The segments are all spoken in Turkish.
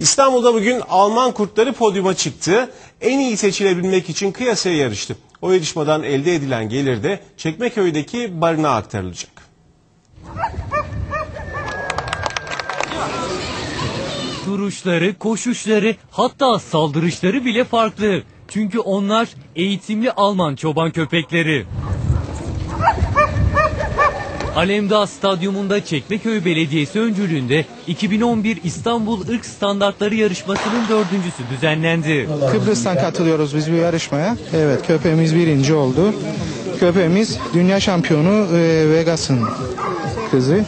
İstanbul'da bugün Alman kurtları podyuma çıktı. En iyi seçilebilmek için kıyasaya yarıştı. O yarışmadan elde edilen gelir de Çekmeköy'deki barınağa aktarılacak. Duruşları, koşuşları, hatta saldırışları bile farklı. Çünkü onlar eğitimli Alman çoban köpekleri. Alemdağ Stadyumunda Çekmeköy Belediyesi öncülüğünde 2011 İstanbul Irk Standartları Yarışması'nın dördüncüsü düzenlendi. Kıbrıs'tan katılıyoruz biz bu yarışmaya. Evet köpeğimiz birinci oldu. Köpeğimiz dünya şampiyonu e, Vegas'ın kızı.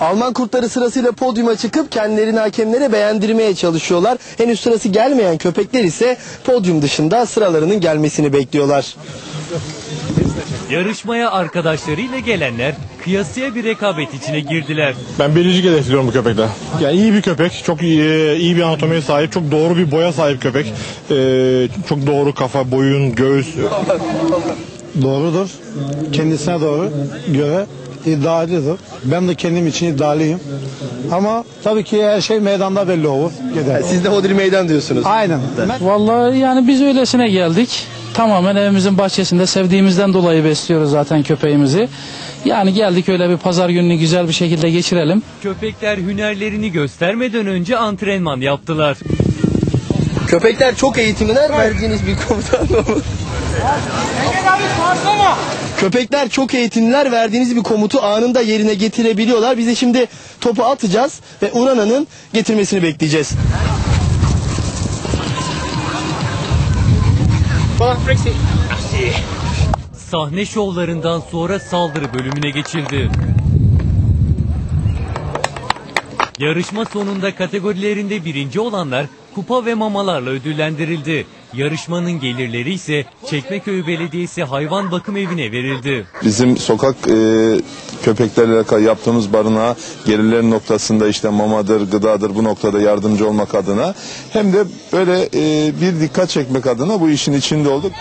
Alman kurtları sırasıyla podyuma çıkıp kendilerini hakemlere beğendirmeye çalışıyorlar. Henüz sırası gelmeyen köpekler ise podyum dışında sıralarının gelmesini bekliyorlar. Yarışmaya arkadaşlarıyla gelenler kıyasıya bir rekabet içine girdiler. Ben biricik hedefliyorum bu köpekte. Yani iyi bir köpek, çok iyi, iyi bir anatomiye sahip, çok doğru bir boya sahip köpek. Ee, çok doğru kafa, boyun, göğüs. Doğrudur. Kendisine doğru göre iddialıdır. Ben de kendim için iddialıyım. Ama tabii ki her şey meydanda belli olur. Gider. Siz de hodri meydan diyorsunuz. Aynen. Vallahi yani biz öylesine geldik. Tamamen evimizin bahçesinde sevdiğimizden dolayı besliyoruz zaten köpeğimizi. Yani geldik öyle bir pazar gününü güzel bir şekilde geçirelim. Köpekler hünerlerini göstermeden önce antrenman yaptılar. Köpekler çok eğitimliler verdiğiniz bir komutan mı? Köpekler çok eğitimliler verdiğiniz bir komutu anında yerine getirebiliyorlar. Biz de şimdi topu atacağız ve Urana'nın getirmesini bekleyeceğiz. Sahne şovlarından sonra saldırı bölümüne geçildi. Yarışma sonunda kategorilerinde birinci olanlar kupa ve mamalarla ödüllendirildi. Yarışmanın gelirleri ise Çekmeköy Belediyesi Hayvan Bakım Evi'ne verildi. Bizim sokak e, köpeklerle yaptığımız barınağa gelirler noktasında işte mamadır, gıdadır bu noktada yardımcı olmak adına hem de böyle e, bir dikkat çekmek adına bu işin içinde olduk.